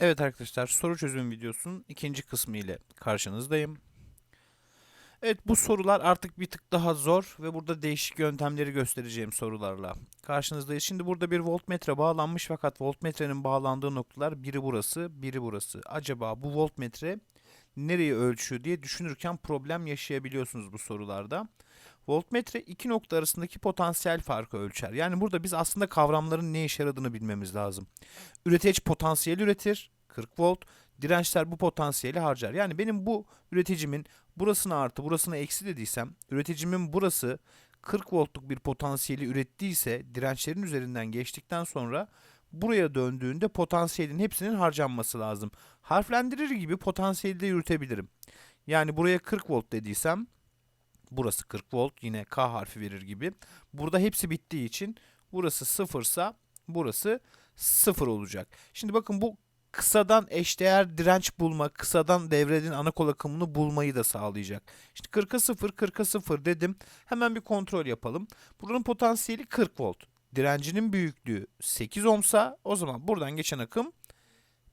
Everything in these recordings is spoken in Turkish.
Evet arkadaşlar soru çözüm videosunun ikinci kısmı ile karşınızdayım. Evet bu sorular artık bir tık daha zor ve burada değişik yöntemleri göstereceğim sorularla. Karşınızdayız. Şimdi burada bir voltmetre bağlanmış fakat voltmetrenin bağlandığı noktalar biri burası, biri burası. Acaba bu voltmetre nereyi ölçüyor diye düşünürken problem yaşayabiliyorsunuz bu sorularda. Voltmetre iki nokta arasındaki potansiyel farkı ölçer. Yani burada biz aslında kavramların ne işe yaradığını bilmemiz lazım. Üreteç potansiyel üretir, 40 volt. Dirençler bu potansiyeli harcar. Yani benim bu üreticimin burasına artı burasına eksi dediysem, üreticimin burası 40 voltluk bir potansiyeli ürettiyse dirençlerin üzerinden geçtikten sonra buraya döndüğünde potansiyelin hepsinin harcanması lazım. Harflendirir gibi potansiyeli de yürütebilirim. Yani buraya 40 volt dediysem burası 40 volt yine K harfi verir gibi. Burada hepsi bittiği için burası sıfırsa burası sıfır olacak. Şimdi bakın bu kısadan eşdeğer direnç bulma, kısadan devredin ana kol akımını bulmayı da sağlayacak. Şimdi 40'a 0, 40'a 0 dedim. Hemen bir kontrol yapalım. Buranın potansiyeli 40 volt. Direncinin büyüklüğü 8 ohmsa o zaman buradan geçen akım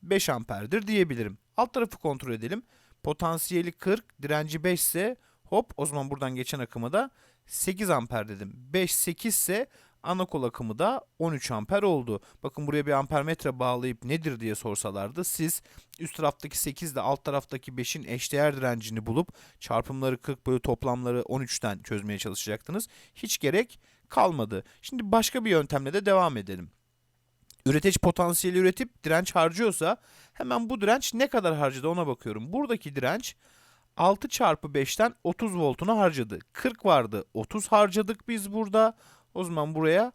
5 amperdir diyebilirim. Alt tarafı kontrol edelim. Potansiyeli 40, direnci 5 ise hop o zaman buradan geçen akımı da 8 amper dedim. 5 8 ise ana kol akımı da 13 amper oldu. Bakın buraya bir ampermetre bağlayıp nedir diye sorsalardı siz üst taraftaki 8 ile alt taraftaki 5'in eşdeğer direncini bulup çarpımları 40 bölü toplamları 13'ten çözmeye çalışacaktınız. Hiç gerek kalmadı. Şimdi başka bir yöntemle de devam edelim. Üretici potansiyeli üretip direnç harcıyorsa hemen bu direnç ne kadar harcadı ona bakıyorum. Buradaki direnç 6 çarpı 5'ten 30 voltunu harcadı. 40 vardı 30 harcadık biz burada. O zaman buraya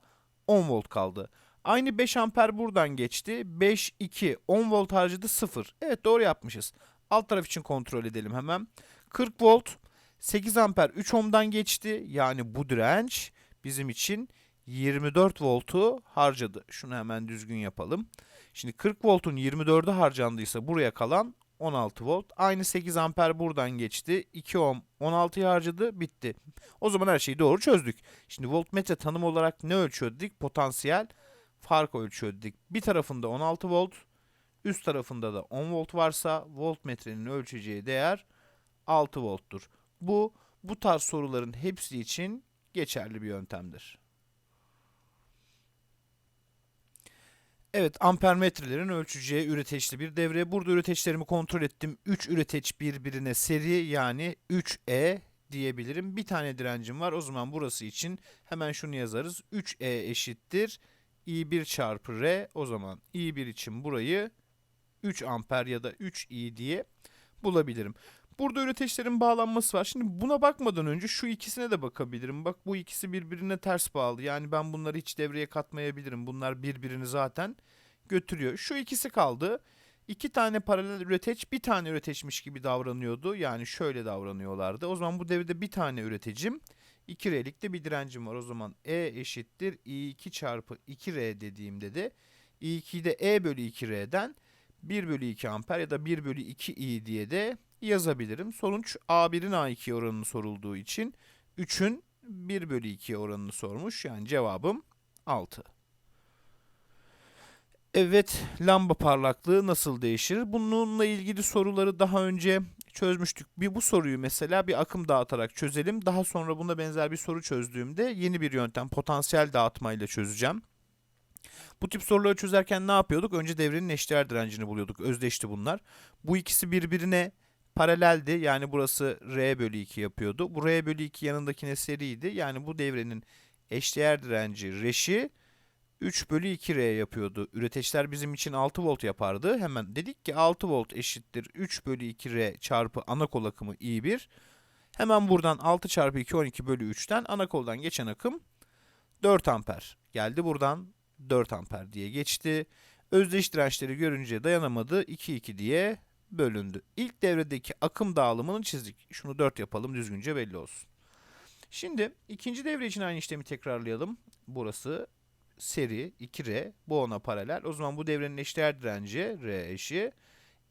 10 volt kaldı. Aynı 5 amper buradan geçti. 5, 2, 10 volt harcadı 0. Evet doğru yapmışız. Alt taraf için kontrol edelim hemen. 40 volt, 8 amper 3 ohm'dan geçti. Yani bu direnç bizim için 24 voltu harcadı. Şunu hemen düzgün yapalım. Şimdi 40 voltun 24'ü harcandıysa buraya kalan 16 volt. Aynı 8 amper buradan geçti. 2 ohm 16'yı harcadı. Bitti. O zaman her şeyi doğru çözdük. Şimdi voltmetre tanım olarak ne ölçüyor dedik? Potansiyel fark ölçüyor dedik. Bir tarafında 16 volt, üst tarafında da 10 volt varsa voltmetrenin ölçeceği değer 6 volttur. Bu bu tarz soruların hepsi için geçerli bir yöntemdir. Evet, ampermetrelerin ölçeceği üreteçli bir devre. Burada üreteçlerimi kontrol ettim. 3 üreteç birbirine seri yani 3E diyebilirim. Bir tane direncim var. O zaman burası için hemen şunu yazarız. 3E eşittir I1 çarpı R. O zaman I1 için burayı 3 amper ya da 3I diye bulabilirim. Burada üreteçlerin bağlanması var. Şimdi buna bakmadan önce şu ikisine de bakabilirim. Bak bu ikisi birbirine ters bağlı. Yani ben bunları hiç devreye katmayabilirim. Bunlar birbirini zaten götürüyor. Şu ikisi kaldı. İki tane paralel üreteç bir tane üreteçmiş gibi davranıyordu. Yani şöyle davranıyorlardı. O zaman bu devrede bir tane üretecim. 2R'lik de bir direncim var. O zaman E eşittir I2 çarpı 2R dediğimde de I2'yi de E bölü 2R'den 1 bölü 2 amper ya da 1 bölü 2 I diye de yazabilirim. Sonuç A1'in A2'ye oranını sorulduğu için 3'ün 1 bölü 2'ye oranını sormuş. Yani cevabım 6. Evet, lamba parlaklığı nasıl değişir? Bununla ilgili soruları daha önce çözmüştük. Bir bu soruyu mesela bir akım dağıtarak çözelim. Daha sonra buna benzer bir soru çözdüğümde yeni bir yöntem potansiyel dağıtmayla çözeceğim. Bu tip soruları çözerken ne yapıyorduk? Önce devrenin eşdeğer direncini buluyorduk. Özdeşti bunlar. Bu ikisi birbirine paraleldi. Yani burası R bölü 2 yapıyordu. Bu R bölü 2 yanındakine seriydi. Yani bu devrenin eşdeğer direnci R'şi 3 bölü 2R yapıyordu. Üreteçler bizim için 6 volt yapardı. Hemen dedik ki 6 volt eşittir 3 bölü 2R çarpı ana kol akımı I1. Hemen buradan 6 çarpı 2 12 bölü 3'ten ana koldan geçen akım 4 amper. Geldi buradan 4 amper diye geçti. Özdeş dirençleri görünce dayanamadı. 2 2 diye bölündü. İlk devredeki akım dağılımını çizdik. Şunu 4 yapalım düzgünce belli olsun. Şimdi ikinci devre için aynı işlemi tekrarlayalım. Burası seri 2R bu ona paralel. O zaman bu devrenin eşdeğer direnci R eşi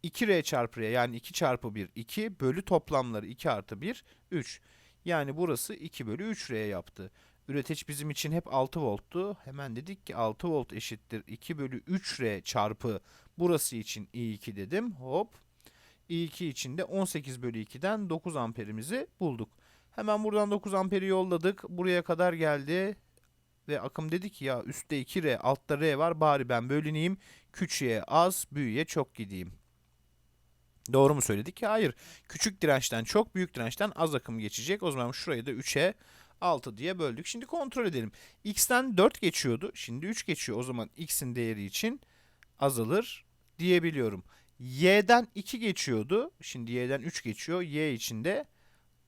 2R çarpı R yani 2 çarpı 1 2 bölü toplamları 2 artı 1 3. Yani burası 2 bölü 3R yaptı. Üreteç bizim için hep 6 volttu. Hemen dedik ki 6 volt eşittir 2 bölü 3R çarpı burası için I2 dedim. Hop. I2 için de 18 bölü 2'den 9 amperimizi bulduk. Hemen buradan 9 amperi yolladık. Buraya kadar geldi. Ve akım dedi ki ya üstte 2R altta R var bari ben bölüneyim. Küçüğe az büyüğe çok gideyim. Doğru mu söyledik? Hayır. Küçük dirençten çok büyük dirençten az akım geçecek. O zaman şurayı da 3'e 6 diye böldük. Şimdi kontrol edelim. X'ten 4 geçiyordu. Şimdi 3 geçiyor. O zaman X'in değeri için azalır diyebiliyorum. Y'den 2 geçiyordu. Şimdi Y'den 3 geçiyor. Y için de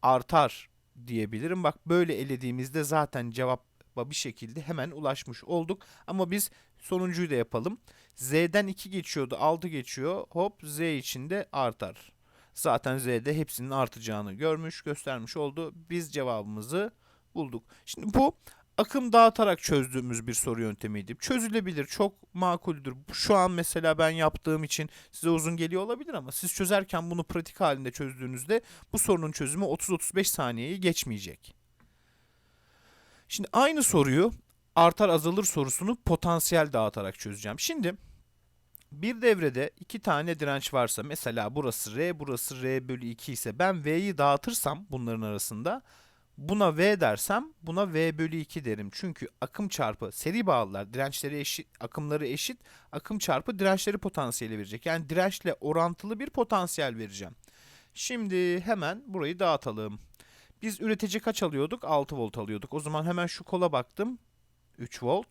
artar diyebilirim. Bak böyle elediğimizde zaten cevaba bir şekilde hemen ulaşmış olduk. Ama biz sonuncuyu da yapalım. Z'den 2 geçiyordu, 6 geçiyor. Hop Z için de artar. Zaten Z'de hepsinin artacağını görmüş, göstermiş oldu. Biz cevabımızı bulduk. Şimdi bu akım dağıtarak çözdüğümüz bir soru yöntemiydi. Çözülebilir, çok makuldür. Şu an mesela ben yaptığım için size uzun geliyor olabilir ama siz çözerken bunu pratik halinde çözdüğünüzde bu sorunun çözümü 30-35 saniyeyi geçmeyecek. Şimdi aynı soruyu artar azalır sorusunu potansiyel dağıtarak çözeceğim. Şimdi bir devrede iki tane direnç varsa mesela burası R, burası R bölü 2 ise ben V'yi dağıtırsam bunların arasında buna V dersem buna V bölü 2 derim. Çünkü akım çarpı seri bağlılar dirençleri eşit, akımları eşit akım çarpı dirençleri potansiyeli verecek. Yani dirençle orantılı bir potansiyel vereceğim. Şimdi hemen burayı dağıtalım. Biz üretici kaç alıyorduk? 6 volt alıyorduk. O zaman hemen şu kola baktım. 3 volt.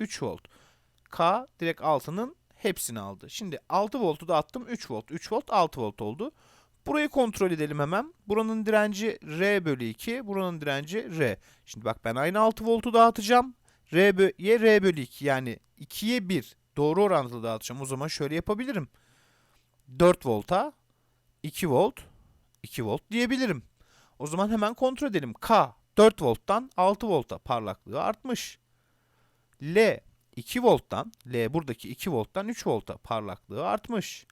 3 volt. K direkt 6'nın hepsini aldı. Şimdi 6 voltu da attım 3 volt. 3 volt 6 volt oldu. Burayı kontrol edelim hemen. Buranın direnci R bölü 2. Buranın direnci R. Şimdi bak ben aynı 6 voltu dağıtacağım. R bölü, R bölü 2 yani 2'ye 1 doğru orantılı dağıtacağım. O zaman şöyle yapabilirim. 4 volta 2 volt 2 volt diyebilirim. O zaman hemen kontrol edelim. K 4 volttan 6 volta parlaklığı artmış. L 2 volttan, L buradaki 2 volttan 3 volta parlaklığı artmış.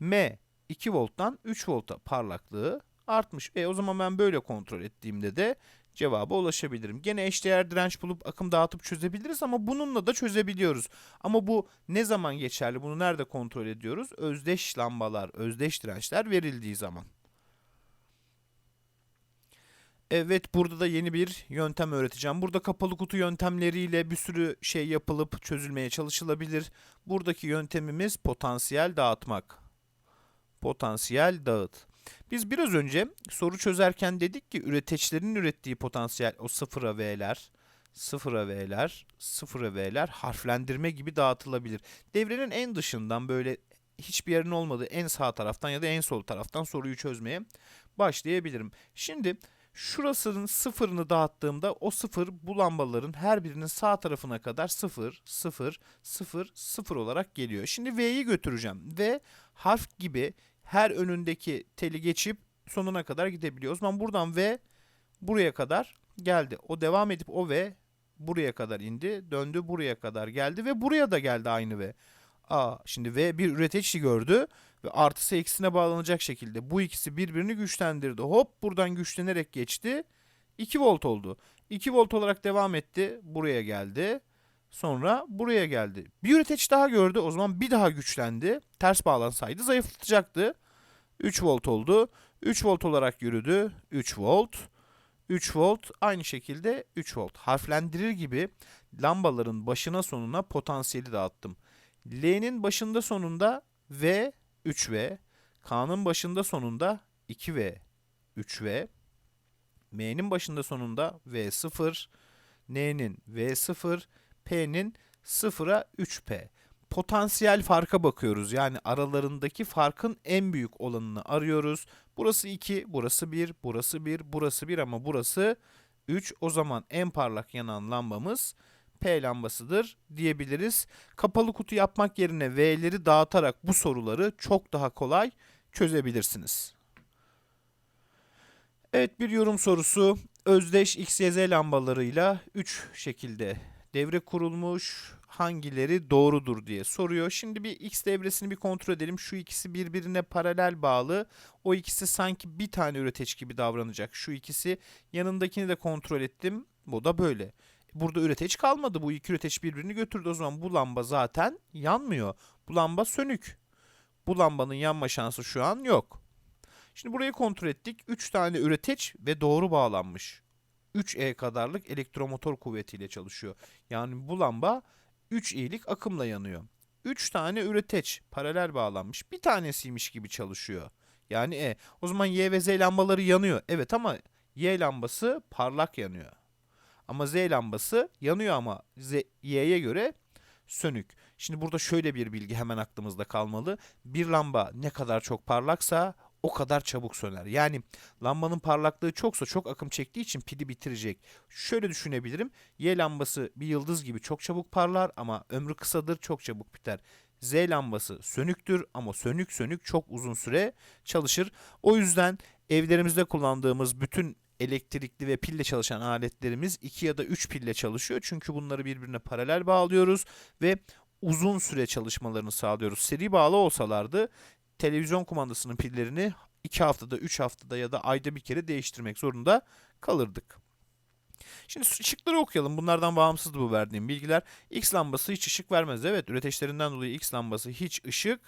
M 2 volttan 3 volta parlaklığı artmış. E o zaman ben böyle kontrol ettiğimde de cevaba ulaşabilirim. Gene eşdeğer direnç bulup akım dağıtıp çözebiliriz ama bununla da çözebiliyoruz. Ama bu ne zaman geçerli? Bunu nerede kontrol ediyoruz? Özdeş lambalar, özdeş dirençler verildiği zaman. Evet burada da yeni bir yöntem öğreteceğim. Burada kapalı kutu yöntemleriyle bir sürü şey yapılıp çözülmeye çalışılabilir. Buradaki yöntemimiz potansiyel dağıtmak. Potansiyel dağıt. Biz biraz önce soru çözerken dedik ki üreteçlerin ürettiği potansiyel o sıfıra V'ler, sıfıra V'ler, sıfıra V'ler harflendirme gibi dağıtılabilir. Devrenin en dışından böyle hiçbir yerin olmadığı en sağ taraftan ya da en sol taraftan soruyu çözmeye başlayabilirim. Şimdi Şurasının sıfırını dağıttığımda o sıfır bu lambaların her birinin sağ tarafına kadar sıfır, sıfır, sıfır, sıfır olarak geliyor. Şimdi V'yi götüreceğim. V harf gibi her önündeki teli geçip sonuna kadar gidebiliyor. O zaman buradan V buraya kadar geldi. O devam edip o V buraya kadar indi. Döndü buraya kadar geldi ve buraya da geldi aynı V. Aa, şimdi V bir üretici gördü ve artısı eksine bağlanacak şekilde bu ikisi birbirini güçlendirdi. Hop buradan güçlenerek geçti. 2 volt oldu. 2 volt olarak devam etti. Buraya geldi. Sonra buraya geldi. Bir üretici daha gördü. O zaman bir daha güçlendi. Ters bağlansaydı zayıflatacaktı. 3 volt oldu. 3 volt olarak yürüdü. 3 volt. 3 volt aynı şekilde 3 volt. Harflendirir gibi lambaların başına sonuna potansiyeli dağıttım. L'nin başında sonunda V 3V, K'nın başında sonunda 2V, 3V, M'nin başında sonunda V0, N'nin V0, P'nin 0'a 3P. Potansiyel farka bakıyoruz. Yani aralarındaki farkın en büyük olanını arıyoruz. Burası 2, burası 1, burası 1, burası 1 ama burası 3. O zaman en parlak yanan lambamız P lambasıdır diyebiliriz. Kapalı kutu yapmak yerine V'leri dağıtarak bu soruları çok daha kolay çözebilirsiniz. Evet bir yorum sorusu. Özdeş X, Y, Z lambalarıyla 3 şekilde devre kurulmuş. hangileri doğrudur diye soruyor. Şimdi bir x devresini bir kontrol edelim. Şu ikisi birbirine paralel bağlı. O ikisi sanki bir tane üreteç gibi davranacak. Şu ikisi yanındakini de kontrol ettim. Bu da böyle. Burada üreteç kalmadı. Bu iki üreteç birbirini götürdü. O zaman bu lamba zaten yanmıyor. Bu lamba sönük. Bu lambanın yanma şansı şu an yok. Şimdi burayı kontrol ettik. 3 tane üreteç ve doğru bağlanmış. 3E kadarlık elektromotor kuvvetiyle çalışıyor. Yani bu lamba 3 i'lik akımla yanıyor. 3 tane üreteç paralel bağlanmış. Bir tanesiymiş gibi çalışıyor. Yani E. O zaman Y ve Z lambaları yanıyor. Evet ama Y lambası parlak yanıyor. Ama Z lambası yanıyor ama Z, Y'ye göre sönük. Şimdi burada şöyle bir bilgi hemen aklımızda kalmalı. Bir lamba ne kadar çok parlaksa o kadar çabuk söner. Yani lambanın parlaklığı çoksa çok akım çektiği için pili bitirecek. Şöyle düşünebilirim. Y lambası bir yıldız gibi çok çabuk parlar ama ömrü kısadır çok çabuk biter. Z lambası sönüktür ama sönük sönük çok uzun süre çalışır. O yüzden evlerimizde kullandığımız bütün elektrikli ve pille çalışan aletlerimiz 2 ya da 3 pille çalışıyor. Çünkü bunları birbirine paralel bağlıyoruz ve uzun süre çalışmalarını sağlıyoruz. Seri bağlı olsalardı televizyon kumandasının pillerini 2 haftada, 3 haftada ya da ayda bir kere değiştirmek zorunda kalırdık. Şimdi ışıkları okuyalım. Bunlardan bağımsızdı bu verdiğim bilgiler. X lambası hiç ışık vermez. Evet, üreteçlerinden dolayı X lambası hiç ışık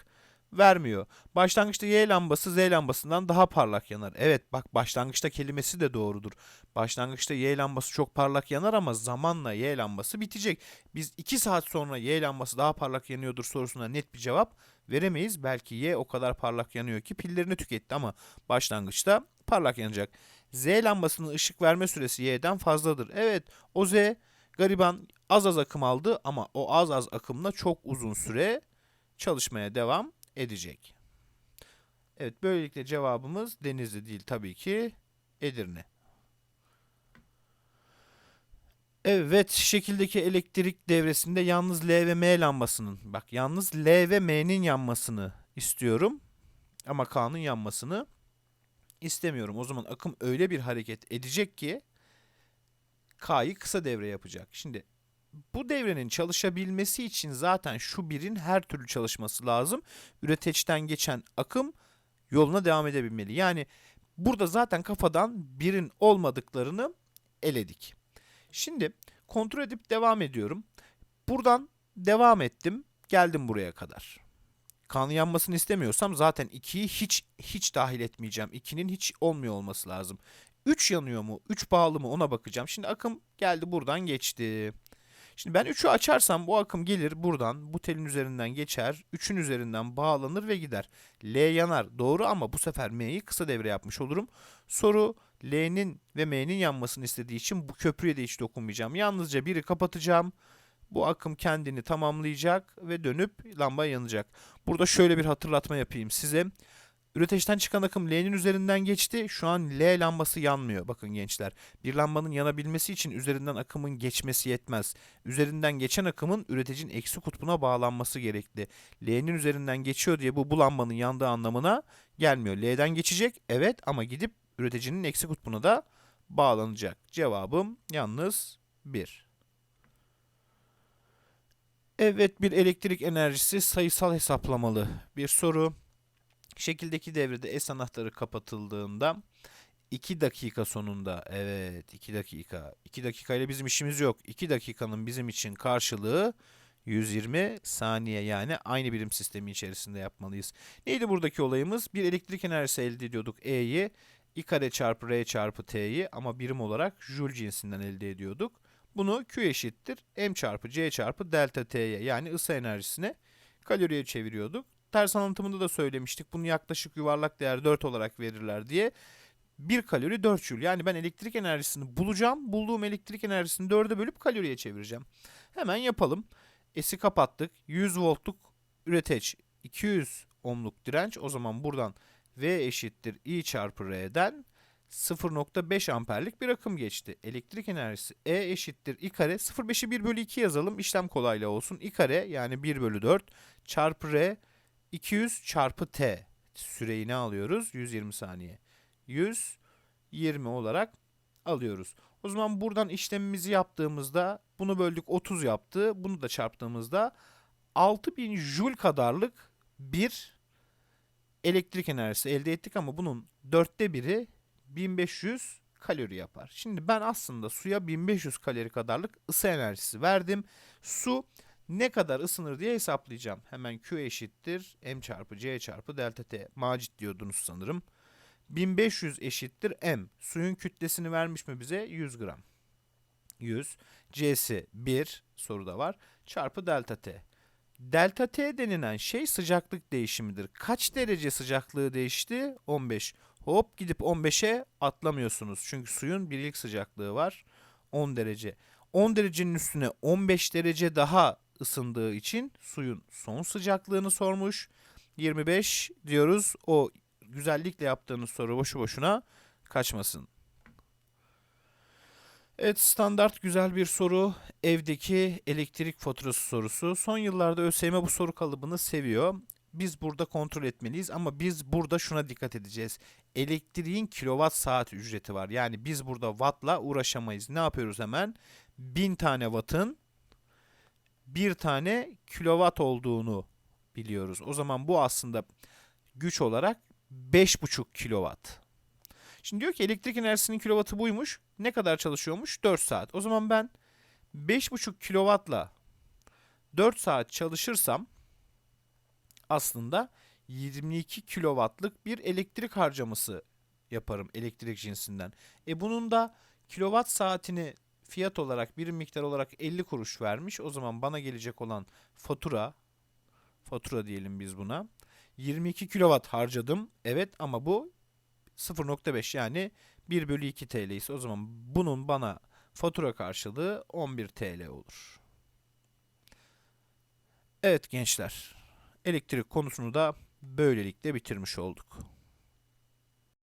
vermiyor. Başlangıçta Y lambası Z lambasından daha parlak yanar. Evet bak başlangıçta kelimesi de doğrudur. Başlangıçta Y lambası çok parlak yanar ama zamanla Y lambası bitecek. Biz 2 saat sonra Y lambası daha parlak yanıyordur sorusuna net bir cevap veremeyiz. Belki Y o kadar parlak yanıyor ki pillerini tüketti ama başlangıçta parlak yanacak. Z lambasının ışık verme süresi Y'den fazladır. Evet o Z gariban az az akım aldı ama o az az akımla çok uzun süre çalışmaya devam edecek. Evet böylelikle cevabımız Denizli değil tabii ki Edirne. Evet şekildeki elektrik devresinde yalnız L ve M lambasının bak yalnız L ve M'nin yanmasını istiyorum. Ama K'nın yanmasını istemiyorum. O zaman akım öyle bir hareket edecek ki K'yı kısa devre yapacak. Şimdi bu devrenin çalışabilmesi için zaten şu birin her türlü çalışması lazım. Üreteçten geçen akım yoluna devam edebilmeli. Yani burada zaten kafadan birin olmadıklarını eledik. Şimdi kontrol edip devam ediyorum. Buradan devam ettim. Geldim buraya kadar. Kan yanmasını istemiyorsam zaten 2'yi hiç hiç dahil etmeyeceğim. 2'nin hiç olmuyor olması lazım. 3 yanıyor mu? 3 bağlı mı? Ona bakacağım. Şimdi akım geldi buradan geçti. Şimdi ben 3'ü açarsam bu akım gelir buradan bu telin üzerinden geçer. 3'ün üzerinden bağlanır ve gider. L yanar doğru ama bu sefer M'yi kısa devre yapmış olurum. Soru L'nin ve M'nin yanmasını istediği için bu köprüye de hiç dokunmayacağım. Yalnızca biri kapatacağım. Bu akım kendini tamamlayacak ve dönüp lamba yanacak. Burada şöyle bir hatırlatma yapayım size. Üreteçten çıkan akım L'nin üzerinden geçti. Şu an L lambası yanmıyor. Bakın gençler. Bir lambanın yanabilmesi için üzerinden akımın geçmesi yetmez. Üzerinden geçen akımın üreticinin eksi kutbuna bağlanması gerekli. L'nin üzerinden geçiyor diye bu bu lambanın yandığı anlamına gelmiyor. L'den geçecek evet ama gidip üreticinin eksi kutbuna da bağlanacak. Cevabım yalnız 1. Evet bir elektrik enerjisi sayısal hesaplamalı bir soru. Şekildeki devrede S anahtarı kapatıldığında 2 dakika sonunda evet 2 dakika 2 dakika ile bizim işimiz yok. 2 dakikanın bizim için karşılığı 120 saniye yani aynı birim sistemi içerisinde yapmalıyız. Neydi buradaki olayımız? Bir elektrik enerjisi elde ediyorduk E'yi I kare çarpı R çarpı T'yi ama birim olarak Joule cinsinden elde ediyorduk. Bunu Q eşittir M çarpı C çarpı delta T'ye yani ısı enerjisine kaloriye çeviriyorduk. Ters anlatımında da söylemiştik. Bunu yaklaşık yuvarlak değer 4 olarak verirler diye. 1 kalori 4 joule. Yani ben elektrik enerjisini bulacağım. Bulduğum elektrik enerjisini 4'e bölüp kaloriye çevireceğim. Hemen yapalım. S'i kapattık. 100 voltluk üreteç. 200 ohmluk direnç. O zaman buradan V eşittir I çarpı R'den 0.5 amperlik bir akım geçti. Elektrik enerjisi E eşittir I kare 0.5'i 1 bölü 2 yazalım. İşlem kolaylığı olsun. I kare yani 1 bölü 4 çarpı R 200 çarpı T süreyi ne alıyoruz? 120 saniye. 120 olarak alıyoruz. O zaman buradan işlemimizi yaptığımızda bunu böldük 30 yaptı. Bunu da çarptığımızda 6000 joule kadarlık bir elektrik enerjisi elde ettik ama bunun dörtte biri 1500 kalori yapar. Şimdi ben aslında suya 1500 kalori kadarlık ısı enerjisi verdim. Su ne kadar ısınır diye hesaplayacağım. Hemen Q eşittir M çarpı C çarpı delta T. Macit diyordunuz sanırım. 1500 eşittir M. Suyun kütlesini vermiş mi bize? 100 gram. 100. C'si 1 soruda var. Çarpı delta T. Delta T denilen şey sıcaklık değişimidir. Kaç derece sıcaklığı değişti? 15. Hop gidip 15'e atlamıyorsunuz. Çünkü suyun bir ilk sıcaklığı var. 10 derece. 10 derecenin üstüne 15 derece daha ısındığı için suyun son sıcaklığını sormuş. 25 diyoruz. O güzellikle yaptığınız soru boşu boşuna kaçmasın. Evet standart güzel bir soru. Evdeki elektrik faturası sorusu. Son yıllarda ÖSYM bu soru kalıbını seviyor. Biz burada kontrol etmeliyiz ama biz burada şuna dikkat edeceğiz. Elektriğin kilowatt saat ücreti var. Yani biz burada wattla uğraşamayız. Ne yapıyoruz hemen? 1000 tane wattın bir tane kilowatt olduğunu biliyoruz. O zaman bu aslında güç olarak 5,5 kilowatt. Şimdi diyor ki elektrik enerjisinin kilovatı buymuş. Ne kadar çalışıyormuş? 4 saat. O zaman ben 5,5 kilovatla 4 saat çalışırsam aslında 22 kilowattlık bir elektrik harcaması yaparım elektrik cinsinden. E bunun da kilowatt saatini fiyat olarak bir miktar olarak 50 kuruş vermiş. O zaman bana gelecek olan fatura fatura diyelim biz buna. 22 kilowatt harcadım. Evet ama bu 0.5 yani 1 bölü 2 TL ise o zaman bunun bana fatura karşılığı 11 TL olur. Evet gençler elektrik konusunu da böylelikle bitirmiş olduk.